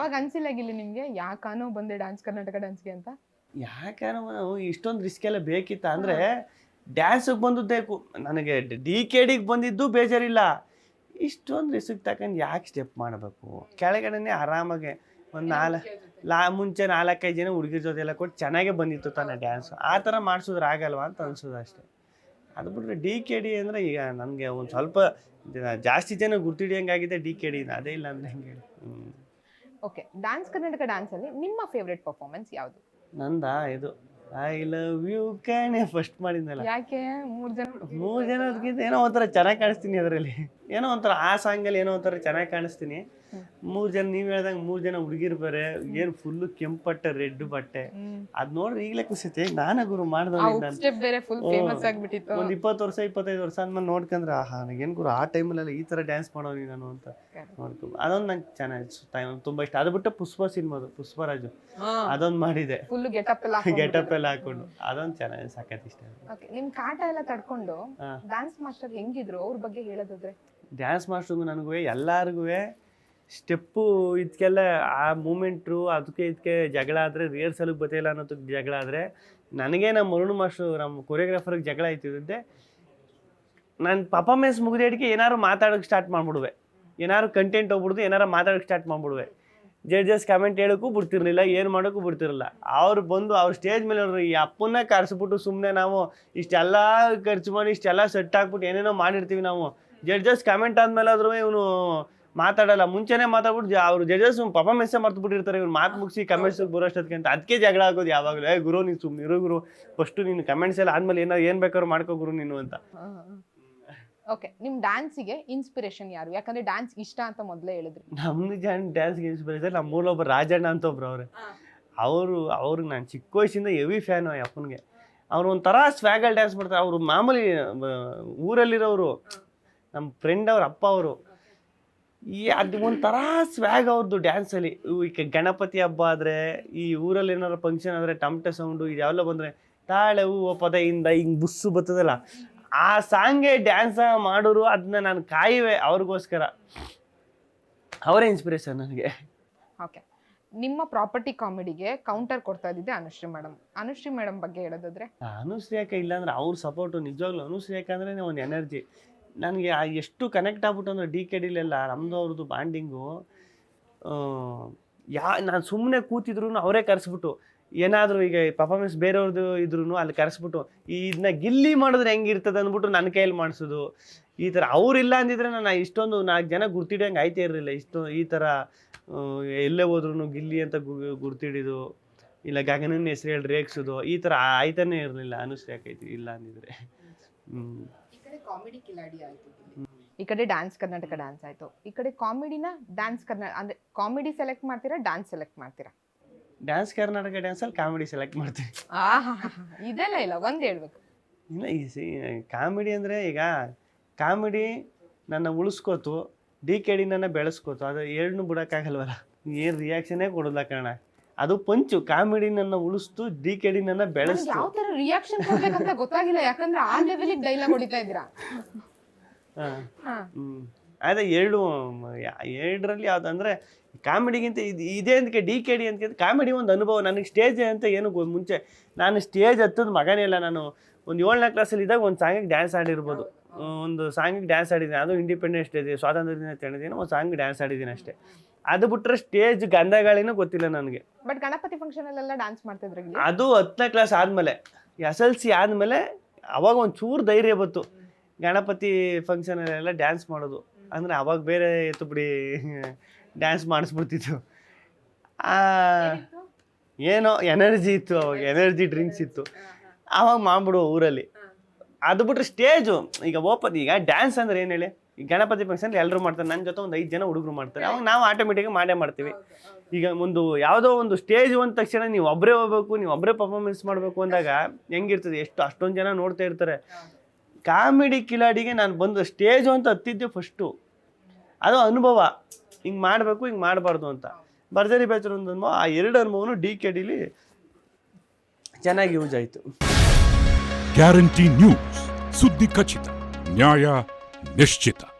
ಅವಾಗ ಅನ್ಸಿಲ್ಲಾಗಿಲ್ಲ ನಿಮ್ಗೆ? ಯಾಕಾನೋ ಬಂದೆ ಡ್ಯಾನ್ಸ್ ಕರ್ನಾಟಕ ಡ್ಯಾನ್ಸ್ಗೆ ಅಂತ? ಯಾಕೇನೋ ನಾವು ಇಷ್ಟೊಂದು ರಿಸ್ಕ್ ಎಲ್ಲ ಬೇಕಿತ್ತ ಅಂದ್ರೆ ಡ್ಯಾನ್ಸಿಗೆ ಬಂದದ್ದೇ ನನಗೆ ಡಿ ಕೆ ಡಿಗೆ ಬಂದಿದ್ದು ಬೇಜಾರಿಲ್ಲ. ಇಷ್ಟೊಂದು ರಿಸ್ಕ್ ತಗೊಂಡು ಯಾಕೆ ಸ್ಟೆಪ್ ಮಾಡಬೇಕು? ಕೆಳಗಡೆನೆ ಆರಾಮಾಗೆ ಒಂದು ನಾಲ್ಕು ಲಾ ಮುಂಚೆ ನಾಲ್ಕೈದು ಜನ ಹುಡುಗಿರ ಜೊತೆ ಎಲ್ಲ ಕೊಟ್ಟು ಚೆನ್ನಾಗೇ ಬಂದಿತ್ತು ತಾನೆ ಡ್ಯಾನ್ಸ್ ಆ ಥರ ಮಾಡಿಸಿದ್ರೆ ಆಗಲ್ವಾ ಅಂತ ಅನ್ಸೋದು ಅಷ್ಟೇ. ಅದು ಬಿಟ್ರೆ ಡಿ ಕೆ ಡಿ ಅಂದರೆ ಈಗ ನನಗೆ ಒಂದು ಸ್ವಲ್ಪ ಜಾಸ್ತಿ ಜನ ಗುರ್ತಿಡಿಯಂಗಾಗಿದೆ ಡಿ ಕೆ ಡಿ ಅದೇ ಇಲ್ಲ ಅಂದ್ರೆ ಹೆಂಗೆ? ಹ್ಞೂ ಓಕೆ ಡ್ಯಾನ್ಸ್ ಕರ್ನಾಟಕ ಡ್ಯಾನ್ಸ್ ಅಲ್ಲಿ ನಿಮ್ಮ ಫೇವರೇಟ್ ಪರ್ಫಾರ್ಮೆನ್ಸ್ ಯಾವುದು? ನಂದಾ ಇದು ಐ ಲವ್ ಯು ಕಣೆ ಫಸ್ಟ್ ಮಾಡಿದ್ನಲ್ಲ. ಯಾಕೆ? ಮೂರು ಜನ ಮೂರು ಜನದಕ್ಕಿಂತ ಏನೋ ಒಂಥರ ಚೆನ್ನಾಗಿ ಕಾಣಿಸ್ತೀನಿ ಅದರಲ್ಲಿ. ಏನೋ ಒಂಥರ ಆ ಸಾಂಗಲ್ಲಿ ಏನೋ ಒಂಥರ ಚೆನ್ನಾಗಿ ಕಾಣಿಸ್ತೀನಿ. ಮೂರು ಜನ ನೀವ್ ಹೇಳ್ದಂಗೆ ಮೂರು ಜನ ಹುಡುಗಿರ್ ಬೇರೆ ಏನ್ ಫುಲ್ ಕೆಂಪಟ್ಟ ಬಟ್ಟೆ ರೆಡ್ ಬಟ್ಟೆ. ಅದ್ ನೋಡ್ರಿ ಈಗಲೇ ಖುಷಿತೆ ನಾನ ಗುರು ಆಗ್ಬಿಟ್ಟಿತ್ತು. ಒಂದ್ ಇಪ್ಪತ್ತು ವರ್ಷ ಇಪ್ಪತ್ತೈದು ವರ್ಷ ಅಂದ್ಮೇಲೆ ನೋಡ್ಕಂದ್ರೆ ಆಹಾ ಏನ್ ಗುರು ಆ ಟೈಮಲ್ಲೆಲ್ಲ ಈ ತರ ಡ್ಯಾನ್ಸ್ ಮಾಡೋನಿ ನಾನು ಅಂತ. ನೋಡ್ಕೊಂಡು ಅದೊಂದು ನಂಗೆ ಚೆನ್ನಾಗಿ ತುಂಬಾ ಇಷ್ಟ. ಅದು ಬಿಟ್ಟು ಪುಷ್ಪ ಸಿನಿಮಾದು ಪುಷ್ಪರಾಜು. ಅದೊಂದ್ ಮಾಡಿದೆ. ಫುಲ್ ಗೆಟಪ್ ಎಲ್ಲ ಗೆಟಪ್ ಎಲ್ಲ ಹಾಕೊಂಡು. ಅದೊಂದ್ ಚೆನ್ನಾಗಿ ಸಖತ್ ಇಷ್ಟ ನಿಮ್ ಕಾಟ ಎಲ್ಲ ತಡ್ಕೊಂಡು. ಡ್ಯಾನ್ಸ್ ಮಾಸ್ಟರ್ ಹೆಂಗಿದ್ರು? ಅವ್ರ ಬಗ್ಗೆ ಹೇಳೋದಾದ್ರೆ. ಡ್ಯಾನ್ಸ್ ಮಾಸ್ಟರ್ ನನಗೂ ಎಲ್ಲರಿಗೂ ಸ್ಟೆಪ್ಪು ಇದಕ್ಕೆಲ್ಲ ಆ ಮೂಮೆಂಟ್ರು ಅದಕ್ಕೆ ಇದಕ್ಕೆ ಜಗಳ ಆದರೆ ರಿಹರ್ಸಲ್ಗೆ ಬತ್ತಿಲ್ಲ ಅನ್ನೋದಕ್ಕೆ ಜಗಳ ಆದರೆ ನನಗೆ ನಮ್ಮ ಅರುಣ್ ಮಾಸ್ಟ್ರು, ನಮ್ಮ ಕೊರಿಯೋಗ್ರಾಫರ್ಗೆ ಜಗಳ ಆಯ್ತಿದ್ದೆ ನಾನು ಪರ್ಫಾರ್ಮೆನ್ಸ್ ಮುಗಿದೇಟಿಗೆ ಏನಾದ್ರು ಮಾತಾಡೋಕ್ಕೆ ಸ್ಟಾರ್ಟ್ ಮಾಡಿಬಿಡುವೆ. ಏನಾದ್ರು ಕಂಟೆಂಟ್ ಹೋಗ್ಬಿಡ್ದು ಏನಾರು ಮಾತಾಡೋಕ್ಕೆ ಸ್ಟಾರ್ಟ್ ಮಾಡ್ಬಿಡುವೆ. ಜಡ್ಜಸ್ ಕಮೆಂಟ್ ಹೇಳೋಕ್ಕೂ ಬಿಡ್ತಿರ್ಲಿಲ್ಲ, ಏನು ಮಾಡೋಕ್ಕೂ ಬಿಡ್ತಿರಲಿಲ್ಲ. ಅವ್ರು ಬಂದು ಅವ್ರ ಸ್ಟೇಜ್ ಮೇಲೆ ಅವ್ರು ಈ ಅಪ್ಪನ್ನ ಕರೆಸ್ಬಿಟ್ಟು ಸುಮ್ಮನೆ ನಾವು ಇಷ್ಟೆಲ್ಲ ಖರ್ಚು ಮಾಡಿ, ಇಷ್ಟೆಲ್ಲ ಸೆಟ್ ಹಾಕ್ಬಿಟ್ಟು ಏನೇನೋ ಮಾಡಿರ್ತೀವಿ ನಾವು. ಜಡ್ಜಸ್ ಕಮೆಂಟ್ ಆದ್ಮೇಲೆ ಆದ್ರೂ ಇವನು ಮಾತಾಡಲ್ಲ ಮುಂಚೆನೆ ಮಾತಾಡ್ಬಿಟ್ಟು ಅವ್ರು ಜಡ್ಜಸ್ ಪರ್ಫಾರ್ಮೆನ್ಸ್ ಮರ್ತು ಬಿಟ್ಟಿರ್ತಾರೆ ಇವ್ರು ಮಾತು ಮುಗಿಸಿ ಕಮೆಂಟ್ಸ್ ಬರೋಷ್ಟೊತ್ತಿಗೆ ಅಂತ. ಅದಕ್ಕೆ ಜಗಳ ಆಗೋದು ಯಾವಾಗಲೂ. ಏ ಗುರು ನೀನು ಸುಮ್ಮನೆ ಇರೋ ಗುರು. ಫಸ್ಟು ನೀನು ಕಮೆಂಟ್ಸ್ ಎಲ್ಲ ಆದ್ಮೇಲೆ ಏನೋ ಏನು ಬೇಕಾದ್ರೂ ಮಾಡ್ಕೋ ಗುರು ನೀನು ಅಂತ. ಓಕೆ ನಿಮ್ ಡ್ಯಾನ್ಸಿಗೆ ಇನ್ಸ್ಪಿರೇಷನ್ ಯಾರು? ಯಾಕಂದ್ರೆ ಡ್ಯಾನ್ಸ್ ಇಷ್ಟ ಅಂತ ಮೊದಲೇ ಹೇಳಿದ್ರಿ. ನಮ್ದು ಜನ ಡ್ಯಾನ್ಸ್ಗೆ ಇನ್ಸ್ಪಿರೇಷನ್ ನಮ್ಮ ಒಬ್ಬ ರಾಜಣ್ಣ ಅಂತ ಒಬ್ರು ಅವ್ರೆ. ಅವರು ಅವ್ರಿಗೆ ನಾನು ಚಿಕ್ಕ ವಯಸ್ಸಿಂದ ಹೆವಿ ಫ್ಯಾನು ಅಪ್ಪನಿಗೆ. ಅವ್ರು ಒಂಥರ ಸ್ವ್ಯಾಗಲ್ ಡ್ಯಾನ್ಸ್ ಮಾಡ್ತಾರೆ. ಅವರು ಮಾಮೂಲಿ ಊರಲ್ಲಿರೋರು ನಮ್ಮ ಫ್ರೆಂಡ್ ಅವ್ರ ಅಪ್ಪ ಅವರು. ಈ ಅದು ಒಂಥರ ಸ್ವ್ಯಾಗ್ ಅವ್ರದ್ದು ಡ್ಯಾನ್ಸಲ್ಲಿ ಈಗ ಗಣಪತಿ ಹಬ್ಬ ಆದರೆ ಈ ಊರಲ್ಲಿ ಏನಾದ್ರು ಫಂಕ್ಷನ್ ಆದರೆ ಟಮಟೆ ಸೌಂಡು ಇದೆಲ್ಲ ಬಂದರೆ ತಾಳೆ ಹೂವು ಪದೆಯಿಂದ ಹಿಂಗೆ ಬುಸ್ಸು ಬರ್ತದಲ್ಲ ಆ ಸಾಂಗೆ ಡ್ಯಾನ್ಸ್ ಮಾಡೋರು ಅದನ್ನ ನಾನು ಕಾಯುವೆ ಅವ್ರಿಗೋಸ್ಕರ. ಅವರೇ ಇನ್ಸ್ಪಿರೇಷನ್ ನನಗೆ. ಓಕೆ. ನಿಮ್ಮ ಪ್ರಾಪರ್ಟಿ ಕಾಮಿಡಿಗೆ ಕೌಂಟರ್ ಕೊಡ್ತಾ ಇದ್ದಿದ್ದೆ ಅನುಶ್ರೀ ಮೇಡಮ್ ಅನುಶ್ರೀ ಮೇಡಮ್ ಬಗ್ಗೆ ಹೇಳೋದಾದ್ರೆ? ಅನುಶ್ರೀ ಯಾಕೆ ಇಲ್ಲ ಅಂದ್ರೆ ಅವ್ರ ಸಪೋರ್ಟು ನಿಜವಾಗ್ಲೂ ಅನುಶ್ರೀ ಯಾಕಂದ್ರೆ ಒಂದು ಎನರ್ಜಿ ನನಗೆ ಎಷ್ಟು ಕನೆಕ್ಟ್ ಆಗ್ಬಿಟ್ಟು ಅಂದ್ರೆ ಡಿ ಕೆ ಡಿಲೆಲ್ಲ ಅವ್ರದ್ದು ಬಾಂಡಿಂಗು ಯಾ, ನಾನು ಸುಮ್ಮನೆ ಕೂತಿದ್ರು ಅವರೇ ಕರೆಸ್ಬಿಟ್ಟು ಏನಾದರೂ ಈಗ ಪರ್ಫಾರ್ಮೆನ್ಸ್ ಬೇರೆಯವ್ರದ್ದು ಇದ್ರು ಅಲ್ಲಿ ಕರೆಸ್ಬಿಟ್ಟು ಇದನ್ನ ಗಿಲ್ಲಿ ಮಾಡಿದ್ರೆ ಹೆಂಗಿರ್ತದೆ ಅಂದ್ಬಿಟ್ಟು ನನ್ನ ಕೈಯಲ್ಲಿ ಮಾಡಿಸೋದು. ಈ ಥರ ಅವ್ರಿಲ್ಲ ಅಂದಿದ್ರೆ ನಾನು ಇಷ್ಟೊಂದು ನಾಲ್ಕು ಜನ ಗುರ್ತಿಡಂಗೆ ಆಯ್ತೇ ಇರಲಿಲ್ಲ. ಇಷ್ಟು, ಈ ಥರ ಎಲ್ಲೇ ಹೋದ್ರೂ ಗಿಲ್ಲಿ ಅಂತ ಗು- ಗುರ್ತಿಡಿದು, ಇಲ್ಲ ಗಗನನ ಹೆಸರು ಹೇಳಿ ರೇಗಿಸೋದು, ಈ ಥರ ಆಯ್ತಾನೆ ಇರಲಿಲ್ಲ. ಅನುಶ್ರೀ ಯಾಕೈತಿ ಇಲ್ಲ ಅಂದಿದ್ರೆ. ಹ್ಞೂ ಕಡೆ ಕಾಮಿಡಿ ಕಿಲಾಡಿ ಆಯ್ತು ಈ ಕಡೆ ಡ್ಯಾನ್ಸ್ ಕರ್ನಾಟಕ ಡ್ಯಾನ್ಸ್ ಆಯ್ತು. ಈ ಕಡೆ ಕಾಮಿಡಿನ ಡ್ಯಾನ್ಸ್ ಕರ್ನಾಟಕ ಅಂದ್ರೆ ಕಾಮಿಡಿ ಸೆಲೆಕ್ಟ್ ಮಾಡ್ತೀರಾ ಡ್ಯಾನ್ಸ್ ಸೆಲೆಕ್ಟ್ ಮಾಡ್ತೀರಾ? ಡ್ಯಾನ್ಸ್ ಕರ್ನಾಟಕ ಡ್ಯಾನ್ಸ್ ಅಲ್ಲಿ ಕಾಮಿಡಿ ಸೆಲೆಕ್ಟ್ ಮಾಡ್ತೀವಿ. ಆಹಾ ಇದೆಲ್ಲ ಇಲ್ಲ ಒಂದ್ ಹೇಳ್ಬೇಕು. ಇಲ್ಲ ಈ ಸಿ ಕಾಮಿಡಿ ಅಂದರೆ ಈಗ ಕಾಮಿಡಿ ನನ್ನ ಉಳಿಸ್ಕೋತು ಡಿ ಕೆ ಡಿ ನನ್ನ ಬೆಳೆಸ್ಕೋತು ಅದು ಎರಡನ್ನೂ ಬಿಡೋಕ್ಕಾಗಲ್ವಲ್ಲ? ಏನು ರಿಯಾಕ್ಷನೇ ಕೊಡೋಲ್ಲ ಕಣ ಅದು ಪಂಚು ಕಾಮಿಡಿ ನನ್ನ ಉಳಿಸ್ತು ಡಿ ಕೆ ಡಿ ನನ್ನ ಬೆಳೆಸ್ತು. ಯಾವ ತರ ರಿಯಾಕ್ಷನ್ ಕೊಡ್ಬೇಕಂತ ಗೊತ್ತಾಗಿಲ್ಲ ಯಾಕಂದ್ರೆ ಆ ಲೆವೆಲ್ ಡೈಲಾಗ್ ಹೊಡಿತಾ ಇದ್ದೀರಾ? ಅದೇ ಎರಡು ಎರಡರಲ್ಲಿ ಯಾವ್ದು ಅಂದರೆ ಕಾಮಿಡಿಗಿಂತ ಇದು ಇದೇ ಅಂತಕ್ಕೆ ಡಿ ಕೆ ಡಿ ಅಂತ ಕಾಮಿಡಿ ಒಂದು ಅನುಭವ ನನಗೆ ಸ್ಟೇಜ್ ಅಂತ ಏನು ಮುಂಚೆ ನಾನು ಸ್ಟೇಜ್ ಹತ್ತದ ಮಗನೇ ಇಲ್ಲ ನಾನು ಒಂದು ಏಳನೇ ಕ್ಲಾಸಲ್ಲಿ ಇದ್ದಾಗ ಒಂದು ಸಾಂಗಿಗೆ ಡ್ಯಾನ್ಸ್ ಆಡಿರ್ಬೋದು. ಒಂದು ಸಾಂಗಿಗೆ ಡ್ಯಾನ್ಸ್ ಆಡಿದ್ದೀನಿ ಅದು ಇಂಡಿಪೆಂಡೆನ್ಸ್ ಡೇ ಸ್ವಾತಂತ್ರ್ಯ ದಿನ ಒಂದು ಸಾಂಗ್ ಡ್ಯಾನ್ಸ್ ಆಡಿದ್ದೀನಿ ಅಷ್ಟೇ. ಅದು ಬಿಟ್ರೆ ಸ್ಟೇಜ್ ಗಂಧಗಾಳಿನೂ ಗೊತ್ತಿಲ್ಲ ನನಗೆ. ಬಟ್ ಗಣಪತಿ ಫಂಕ್ಷನ್ ಅಲ್ಲೆಲ್ಲ ಡ್ಯಾನ್ಸ್ ಮಾಡ್ತಿದ್ರಿ ಅದು ಹತ್ತನೇ ಕ್ಲಾಸ್ ಆದಮೇಲೆ. ಎಸ್ ಎಲ್ ಸಿ ಆದಮೇಲೆ ಅವಾಗ ಒಂದು ಚೂರು ಧೈರ್ಯ ಬಂತು. ಗಣಪತಿ ಫಂಕ್ಷನಲ್ಲೆಲ್ಲ ಡ್ಯಾನ್ಸ್ ಮಾಡೋದು. ಅಂದ್ರೆ ಅವಾಗ ಬೇರೆ ಎತ್ತು ಬಿಡಿ ಡ್ಯಾನ್ಸ್ ಮಾಡಿಸ್ಬಿಡ್ತಿತ್ತು. ಆ, ಏನೋ ಎನರ್ಜಿ ಇತ್ತು ಅವಾಗ ಎನರ್ಜಿ ಡ್ರಿಂಕ್ಸ್ ಇತ್ತು. ಅವಾಗ ಮಾಡ್ಬಿಡು ಊರಲ್ಲಿ. ಅದು ಬಿಟ್ರೆ ಸ್ಟೇಜು ಈಗ ಓಪನ್ ಈಗ ಡ್ಯಾನ್ಸ್ ಅಂದ್ರೆ ಏನು ಹೇಳಿ? ಈ ಗಣಪತಿ ಫಂಕ್ಷನ್ ಎಲ್ಲರೂ ಮಾಡ್ತಾರೆ. ನನ್ನ ಜೊತೆ ಒಂದು ಐದು ಜನ ಹುಡುಗರು ಮಾಡ್ತಾರೆ. ಅವಾಗ ನಾವು ಆಟೋಮೆಟಿಕ್ ಮಾಡೇ ಮಾಡ್ತೀವಿ. ಈಗ ಒಂದು ಯಾವುದೋ ಒಂದು ಸ್ಟೇಜ್ ಒಂದ ತಕ್ಷಣ ನೀವು ಒಬ್ಬರೇ ಹೋಗ್ಬೇಕು ನೀವು ಒಬ್ಬರೇ ಪರ್ಫಾರ್ಮೆನ್ಸ್ ಮಾಡಬೇಕು ಅಂದಾಗ ಹೆಂಗಿರ್ತದೆ? ಎಷ್ಟು ಅಷ್ಟೊಂದು ಜನ ನೋಡ್ತಾ ಇರ್ತಾರೆ. ಕಾಮಿಡಿ ಕಿಲಾಡಿಗೆ ನಾನು ಬಂದು ಸ್ಟೇಜು ಅಂತ ಹತ್ತಿದ್ದೆ ಫಸ್ಟು ಅದು ಅನುಭವ. ಹಿಂಗೆ ಮಾಡಬೇಕು ಹಿಂಗೆ ಮಾಡಬಾರ್ದು ಅಂತ. ಭರ್ಜರಿ ಬೇಚರ್ ಒಂದು ಅನುಭವ. ಆ ಎರಡು ಅನುಭವನು ಡಿ ಕೆ ಡಿಲಿ ಚೆನ್ನಾಗಿ ಯೂಸ್ ಆಯಿತು. ಗ್ಯಾರಂಟಿ ನ್ಯೂಸ್ ಸುದ್ದಿ ಖಚಿತ. ನ್ಯಾಯ Meshtita.